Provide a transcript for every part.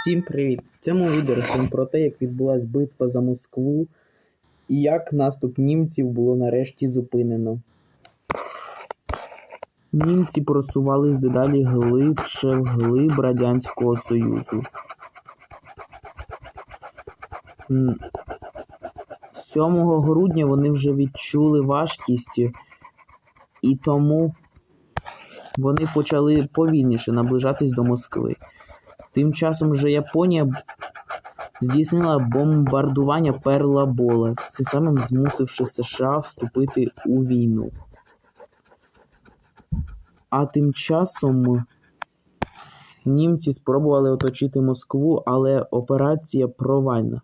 Всім привіт! В цьому відео розповім про те, як відбулась битва за Москву і як наступ німців було нарешті зупинено. Німці просувались дедалі глибше вглиб Радянського Союзу. 7 грудня вони вже відчули важкість, і тому вони почали повільніше наближатись до Москви. Тим часом вже Японія здійснила бомбардування Перла Бола, цим самим змусивши США вступити у війну. А тим часом німці спробували оточити Москву, але операція провальна.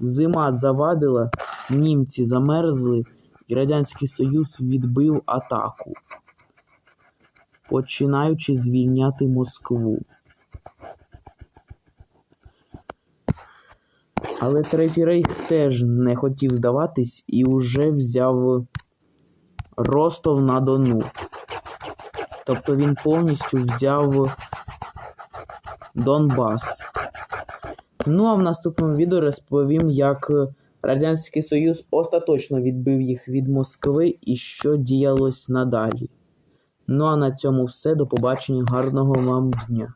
Зима завадила, німці замерзли, і Радянський Союз відбив атаку, починаючи звільняти Москву. Але Третій Рейх теж не хотів здаватись і уже взяв Ростов на Дону. Тобто він повністю взяв Донбас. Ну а в наступному відео розповім, як Радянський Союз остаточно відбив їх від Москви і що діялось надалі. Ну а на цьому все. До побачення. Гарного вам дня.